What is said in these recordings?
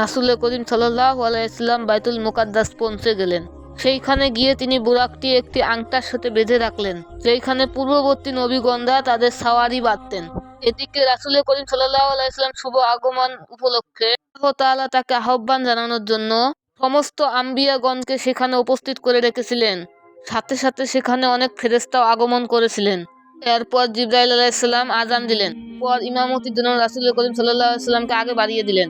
রাসুল করিম আলাইসলাম বাইতুল মুকাদ্দাস পৌঁছে গেলেন। সেইখানে গিয়ে তিনি বুরাকটি একটি আংটার সাথে বেঁধে রাখলেন, যেইখানে পূর্ববর্তী নবীগন্ধা তাদের সাওয়ারি বাঁধতেন। এদিকে রাসুল করিম সাল্লাহ শুভ আগমন উপলক্ষে তাকে আহ্বান জানানোর জন্য সমস্ত আম্বিয়াগণকে সেখানে উপস্থিত করে রেখেছিলেন। সাথে সাথে সেখানে অনেক ফেরেস্তাও আগমন করেছিলেন। এরপর জিব্রাইল আলাইসাল্লাম আজান দিলেন। পর ইমামতির জন্য রাসুল করিম সাল্লাহ সাল্লামকে আগে বাড়িয়ে দিলেন।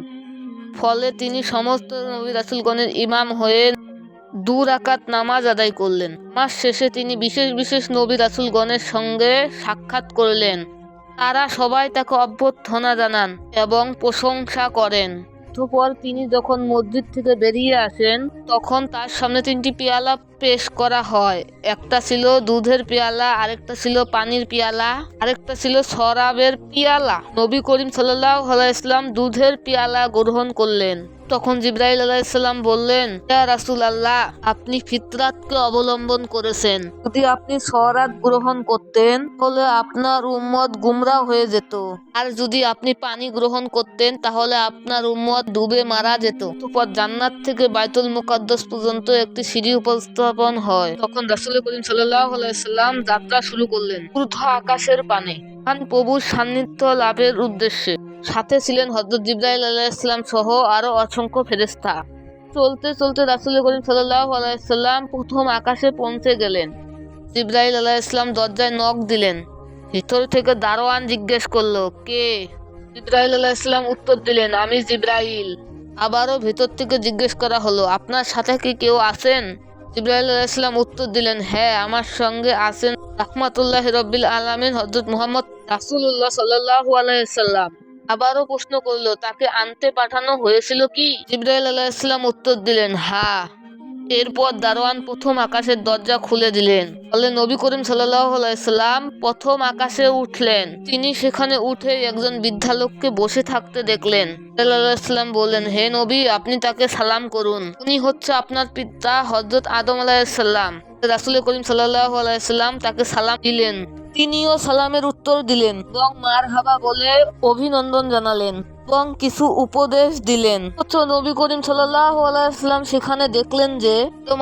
ফলে তিনি সমস্ত নবী রাসুলগণের ইমাম হয়ে দু রাকাত নামাজ আদায় করলেন। মাস শেষে তিনি বিশেষ বিশেষ নবী রাসুলগণের সঙ্গে সাক্ষাৎ করলেন। তারা সবাই তাকে অভ্যর্থনা জানান এবং প্রশংসা করেন। অতঃপর তিনি যখন মসজিদ থেকে বেরিয়ে আসেন, তখন তার সামনে তিনটি পেয়ালা পেশ করা হয়। একটা ছিল দুধের পেয়ালা, আরেকটা ছিল পানির পেয়ালা, আরেকটা ছিল শরাবের পেয়ালা। নবী করিম সাল্লাহ ইসলাম দুধের পেয়ালা গ্রহণ করলেন। তখন জিব্রাইল আলাইসাল্লাম বললেন রাসুল আল্লাহ আপনি ফিতরাতকে অবলম্বন করেছেন। যদি আপনি সরাত গ্রহণ করতেন, তাহলে আপনার উম্মত গুমরা হয়ে যেত। আর যদি আপনি পানি গ্রহণ করতেন, তাহলে আপনার উম্মত ডুবে মারা যেত। জান্নাত থেকে বাইতুল মুকাদ্দাস পর্যন্ত একটি সিঁড়ি উপস্থাপন হয়। তখন রাসুল করিম আলাইসাল্লাম যাত্রা শুরু করলেন ঊর্ধ্ব আকাশের পানে। মহান প্রভুর সান্নিধ্য লাভের উদ্দেশ্যে। সাথে ছিলেন হজরত জিব্রাইল আলাইসাল্লাম সহ আরও অসংখ্য ফেরেস্তা চলতে চলতে রাসুল করিম আলাইসাল্লাম প্রথম আকাশে পৌঁছে গেলেন। জিব্রাইল আলাইসাল্লাম দরজায় নখ দিলেন। ভিতর থেকে দারোয়ান জিজ্ঞেস করল, কে? জিব্রাইল আলাইসাল্লাম উত্তর দিলেন, আমি জিব্রাইল। আবারও ভিতর থেকে জিজ্ঞেস করা হলো, আপনার সাথে কি কেউ আছেন? আলাইসাল্লাম উত্তর দিলেন হ্যাঁ আমার সঙ্গে আছেন রহমাতুল্লাহ রব্বিল আলমিন হজরত মোহাম্মদ রাসুল্লাহ সাল্লাহ আলাইসাল্লাম আবারও প্রশ্ন করল, তাকে আনতে পাঠানো হয়েছিল কি? জিব্রাইল আলাইসাল্লাম উত্তর দিলেন হ্যাঁ। এরপর দারোয়ান প্রথম আকাশের দরজা খুলে দিলেন। ফলে নবী করিম সাল্লাম প্রথম আকাশে উঠলেন। তিনি সেখানে উঠে একজন বৃদ্ধা লোককে বসে থাকতে দেখলেন। সাল্লাম বললেন, হে নবী, আপনি তাকে সালাম করুন। উনি হচ্ছে আপনার পিতা হজরত আদম আলাহিসাল্লাম রাসুল করিম সাল্লাহ আলাইসাল্লাম তাকে সালাম দিলেন। তিনিও সালামের উত্তর দিলেন এবং মার হাবা বলে অভিনন্দন জানালেন এবং কিছু উপদেশ দিলেন। নবী করিম আলাইসাল্লাম সেখানে দেখলেন যে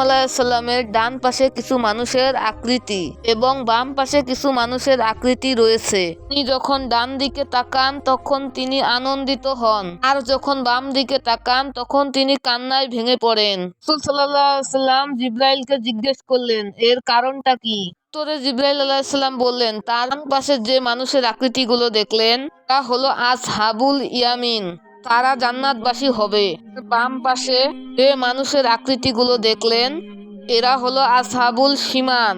আলাহিসাল্লামের ডান পাশে কিছু মানুষের আকৃতি এবং বাম পাশে কিছু মানুষের আকৃতি রয়েছে। তিনি যখন ডান দিকে তাকান, তখন তিনি আনন্দিত হন। আর যখন বাম দিকে তাকান, তখন তিনি কান্নায় ভেঙে পড়েন। সাল্লাহ সাল্লাম জিব্রাইলকে জিজ্ঞেস করলেন, এর কারণটা কি? উত্তরে জিব্রাইল আলাহিসাল্লাম বললেন, তার পাশে যে মানুষের আকৃতিগুলো দেখলেন, তা হলো আজ হাবুল ইয়ামিন। তারা জান্নাতবাসী হবে। বাম পাশে যে মানুষের আকৃতিগুলো দেখলেন, এরা হলো আসহাবুল সীমান